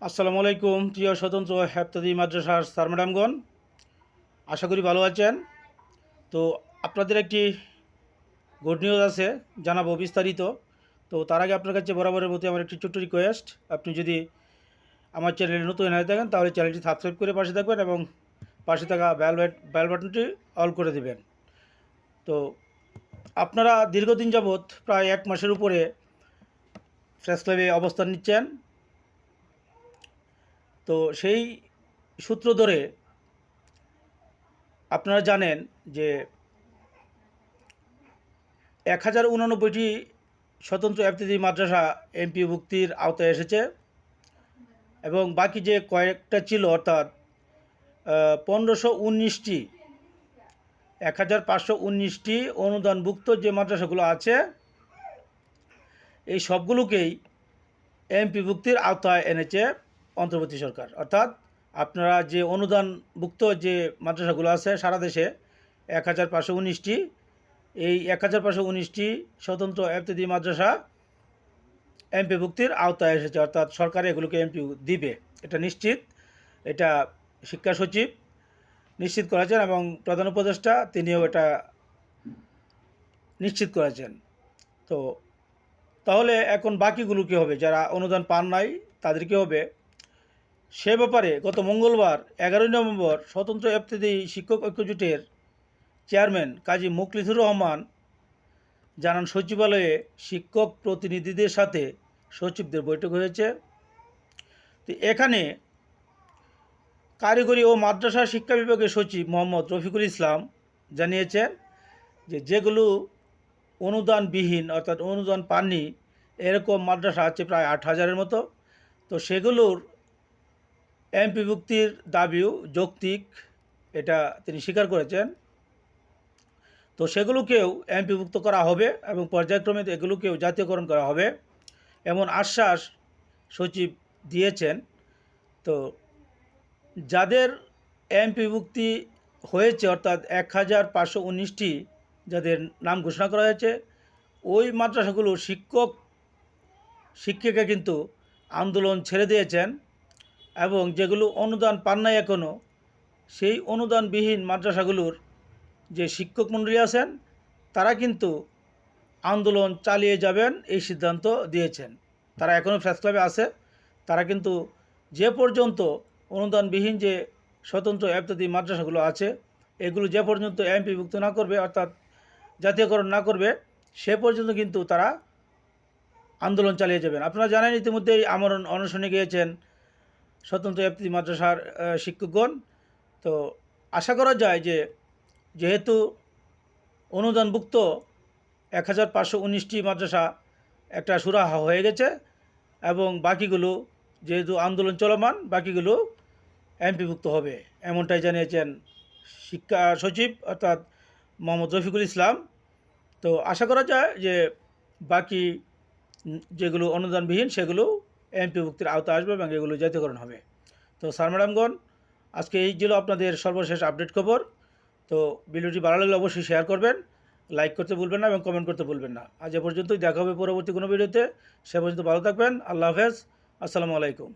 আসসালামু আলাইকুম, প্রিয় স্বতন্ত্র হেফতাদি মাদ্রাসার স্যার ম্যাডামগণ। আশা করি ভালো আছেন। তো আপনাদের একটি গুড নিউজ আছে, জানাব বিস্তারিত। তো তার আগে আপনার কাছে বরাবরের মতো আমার একটি ছোট্ট রিকোয়েস্ট আপনি যদি আমার চ্যানেলে নতুন হয়ে থাকেন, তাহলে চ্যানেলটি সাবস্ক্রাইব করে পাশে থাকবেন এবং পাশে থাকা বেল বাট- বেল বাটনটি অল করে দেবেন। তো আপনারা দীর্ঘদিন যাবৎ প্রায় এক মাসের উপরে প্রেস ক্লাবে অবস্থান নিচ্ছেন। তো সেই সূত্র ধরে আপনারা জানেন যে এক হাজার উনানব্বইটি স্বতন্ত্র এফতিদি মাদ্রাসা এমপি ভুক্তির আওতায় এসেছে এবং বাকি যে কয়েকটা ছিল, অর্থাৎ পনেরোশো উনিশটি, এক হাজার পাঁচশো উনিশটি অনুদানভুক্ত যে মাদ্রাসাগুলো আছে, এই সবগুলোকেই এমপি ভুক্তির আওতায় এনেছে। অন্তর্বর্তী সরকার। অর্থাৎ আপনারা যে অনুদানভুক্ত যে মাদ্রাসাগুলো আছে সারা দেশে এক হাজার পাঁচশো উনিশটি, এই এক হাজার পাঁচশো উনিশটি স্বতন্ত্র এফতিদি মাদ্রাসা এমপি ভুক্তির আওতায় এসেছে। অর্থাৎ সরকার এগুলোকে এমপি দিবে। এটা নিশ্চিত। এটা শিক্ষা সচিব নিশ্চিত করেছেন এবং প্রধান উপদেষ্টা তিনিও এটা নিশ্চিত করেছেন। তো তাহলে এখন বাকিগুলো কী হবে? যারা অনুদান পান নাই, তাদের কী হবে? সে ব্যাপারে গত মঙ্গলবার এগারোই নভেম্বর স্বতন্ত্র এফতেদি শিক্ষক ঐক্যজোটের চেয়ারম্যান কাজী মুখলিসুর রহমান জানান, সচিবালয়ে শিক্ষক প্রতিনিধিদের সাথে সচিবদের বৈঠক হয়েছে। তো এখানে কারিগরি ও মাদ্রাসা শিক্ষা বিভাগের সচিব মোহাম্মদ রফিকুল ইসলাম জানিয়েছেন যে যেগুলো অনুদানবিহীন অর্থাৎ অনুদান পাননি, এরকম মাদ্রাসা আছে প্রায় আট হাজারের মতো। তো সেগুলোর এমপিভুক্তির দাবিও যৌক্তিক, এটা তিনি স্বীকার করেছেন। তো সেগুলোকেও এমপিভুক্ত করা হবে এবং পর্যায়ক্রমে এগুলোকেও জাতীয়করণ করা হবে এমন আশ্বাস সচিব দিয়েছেন। তো যাদের এমপিভুক্তি হয়েছে, অর্থাৎ এক হাজার পাঁচশো উনিশটি যাদের নাম ঘোষণা করা হয়েছে, ওই মাদ্রাসাগুলো শিক্ষক, শিক্ষিকা কিন্তু আন্দোলন ছেড়ে দিয়েছেন। এবং যেগুলো অনুদান পান নাই এখনও সেই অনুদানবিহীন মাদ্রাসাগুলোর যে শিক্ষক মণ্ডলী আছেন, তারা কিন্তু আন্দোলন চালিয়ে যাবেন এই সিদ্ধান্ত দিয়েছেন। তারা এখনও প্রেস ক্লাবে আছে। তারা কিন্তু যে পর্যন্ত অনুদানবিহীন যে স্বতন্ত্র এফতদি মাদ্রাসাগুলো আছে, এগুলো যে পর্যন্ত এমপি এমপিভুক্ত না করবে, অর্থাৎ জাতীয়করণ না করবে, সে পর্যন্ত কিন্তু তারা আন্দোলন চালিয়ে যাবেন। আপনারা জানেন ইতিমধ্যেই আমরণ অনশনে গিয়েছেন স্বতন্ত্র এফতি মাদ্রাসার শিক্ষকগণ। তো আশা করা যায় যে যেহেতু অনুদানভুক্ত এক হাজার পাঁচশো উনিশটি মাদ্রাসা একটা সুরাহা হয়ে গেছে এবং বাকিগুলো যেহেতু আন্দোলন চলমান, বাকিগুলো এমপিভুক্ত হবে, এমনটাই জানিয়েছেন শিক্ষা সচিব অর্থাৎ মোহাম্মদ রফিকুল ইসলাম। তো আশা করা যায় যে বাকি যেগুলো অনুদানবিহীন সেগুলো এমপিভুক্তির আওতা আসবে এবং এগুলো জাতীয়করণ হবে। তো স্যার, ম্যাডামগণ, আজকে এই ছিল আপনাদের সর্বশেষ আপডেট খবর। তো ভিডিওটি ভালো লাগলে অবশ্যই শেয়ার করবেন, লাইক করতে ভুলবেন না এবং কমেন্ট করতে ভুলবেন না। আজ এ পর্যন্তই, দেখা হবে পরবর্তী কোনো ভিডিওতে। সে পর্যন্ত ভালো থাকবেন, আল্লাহ হাফেজ, আসসালামু আলাইকুম।